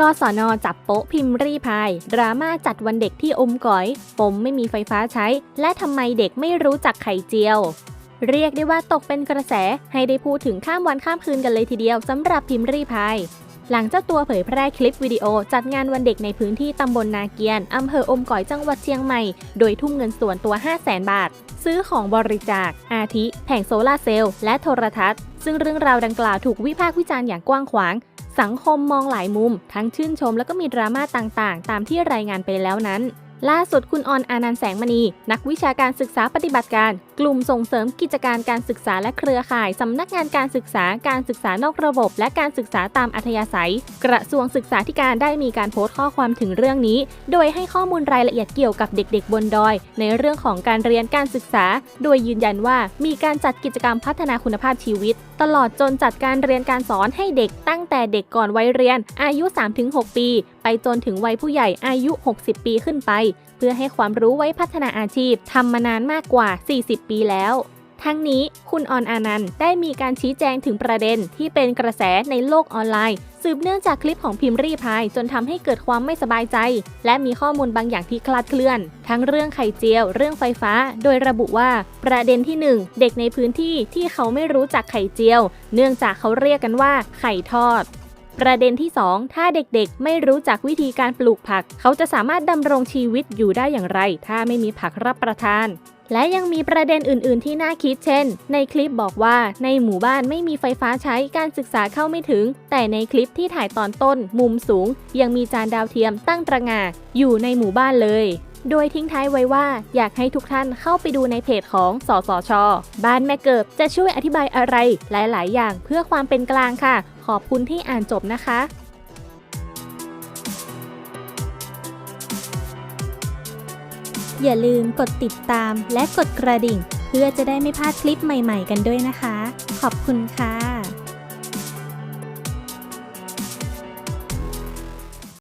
กศนจับโป๊ะพิมพ์รีพายดราม่าจัดวันเด็กที่อมก๋อย ปมไม่มีไฟฟ้าใช้ และทำไมเด็กไม่รู้จักไข่เจียว เรียกได้ว่าตกเป็นกระแสให้ได้พูดถึงข้ามวันข้ามคืนกันเลยทีเดียวสำหรับพิมพ์รีพายหลังเจ้าตัวเผยแพร่คลิปวิดีโอ จัดงานวันเด็กในพื้นที่ตำบลนาเกียนอำเภออมก๋อยจังหวัดเชียงใหม่ โดยทุ่มเงินส่วนตัว 5 0 0แสนบาท ซื้อของบริจาค อาทิ แผงโซลาร์เซลล์และโทรทัศน์ ซึ่งเรื่องราวดังกล่าวถูกวิพากษ์วิจารณ์อย่างกว้างขวาง สังคมมองหลายมุม ทั้งชื่นชมแล้วก็มีดราม่าต่างๆ ตามที่รายงานไปแล้วนั้น ล่าสุดคุณออนอานันต์แสงมณี นักวิชาการศึกษาปฏิบัติการ กลุ่มส่งเสริมกิจการการศึกษาและเครือข่าย สำนักงานการศึกษาการศึกษานอกระบบ และการศึกษาตามอัธยาศัย กระทรวงศึกษาธิการได้มีการโพสต์ข้อความถึงเรื่องนี้ โดยให้ข้อมูลรายละเอียดเกี่ยวกับเด็กๆ บนดอย ในเรื่องของการเรียนการศึกษา โดยยืนยันว่ามีการจัดกิจกรรมพัฒนาคุณภาพชีวิต ตลอดจนจัดการเรียนการสอนให้เด็กตั้งแต่เด็กก่อนวัยเรียน อายุ 3-6 ปี ไปจนถึงวัยผู้ใหญ่อายุ 60 ปีขึ้นไป เพื่อให้ความรู้ไว้พัฒนาอาชีพทำมานานมากกว่า 40 ปีแล้ว ทั้งนี้คุณออนอานันต์ได้มีการชี้แจงถึงประเด็นที่เป็นกระแสในโลกออนไลน์ สืบเนื่องจากคลิปของพิมพ์รีพายจนทำให้เกิดความไม่สบายใจ และมีข้อมูลบางอย่างที่คลาดเคลื่อน ทั้งเรื่องไข่เจียว เรื่องไฟฟ้า โดยระบุว่า ประเด็นที่ 1 เด็กในพื้นที่ที่เขาไม่รู้จักไข่เจียว เนื่องจากเขาเรียกกันว่าไข่ทอด ประเด็นที่ 2 ถ้าเด็กๆ ไม่รู้จักวิธีการปลูกผัก เขาจะสามารถดำรงชีวิตอยู่ได้อย่างไร ถ้าไม่มีผักรับประทาน และยังมีประเด็นอื่น ๆ ที่น่าคิดเช่น ในคลิปบอกว่าในหมู่บ้านไม่มีไฟฟ้าใช้การศึกษาเข้าไม่ถึง แต่ในคลิปที่ถ่ายตอนต้น มุมสูง ยังมีจานดาวเทียมตั้งตระงาอยู่ในหมู่บ้านเลย โดยทิ้งท้ายไว้ว่าอยากให้ทุกท่านเข้าไปดูในเพจของสสช บ้านแม่เกิบจะช่วยอธิบายอะไร หลาย ๆ อย่างเพื่อความเป็นกลางค่ะ ขอบคุณที่อ่านจบนะคะอย่าลืมกดติดตามและกดกระดิ่ง เพื่อจะได้ไม่พลาดคลิปใหม่ๆกันด้วยนะคะ ขอบคุณค่ะ